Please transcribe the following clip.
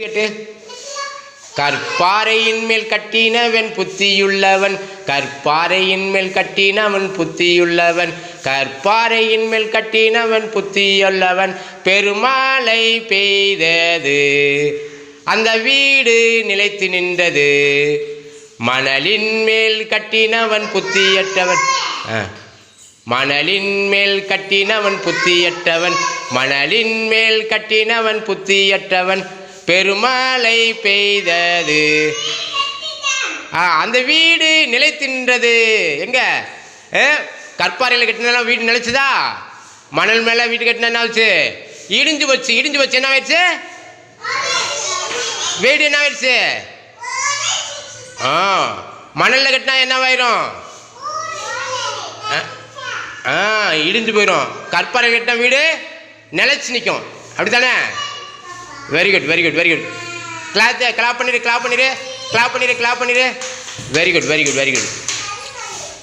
கேட்டு. கற்பாறையின் மேல் கட்டினவன் புத்தியுள்ளவன் கற்பாறையின் மேல் கட்டினவன் புத்தியுள்ளவன் கற்பாறையின் மேல் கட்டினவன் புத்தியுள்ளவன். பெருமாளை பெய்தது அந்த வீடு நிலைத்து நின்றது. மணலின் மேல் கட்டினவன் புத்தியற்றவன் மணலின் மேல் கட்டினவன் புத்தியற்றவன் மணலின் மேல் கட்டினவன் புத்தியற்றவன். பெருமாளை பெய்தது. ஆ, அந்த வீடு நிலைத்தின்றது. எங்க? ஏ, கற்பாறையில் கட்டினா வீடு நிலைச்சுதா? மணல் மேலே வீடு கட்டினா என்ன ஆச்சு? இடிஞ்சு போச்சு. இடிஞ்சு போச்சு. என்ன ஆயிடுச்சு? வீடு என்ன ஆயிடுச்சு? ஆ மணலில் கட்டினா என்னவாயிரும் ஆ ஆ இடிஞ்சு போயிடும் கற்பாறை கட்டின வீடு நிலைச்சு நிற்கும் அப்படி தானே very good very good very good cloth clap பண்ணிடு கிளாப் பண்ணிடு கிளாப் பண்ணிடு கிளாப் பண்ணிடு very good very good very good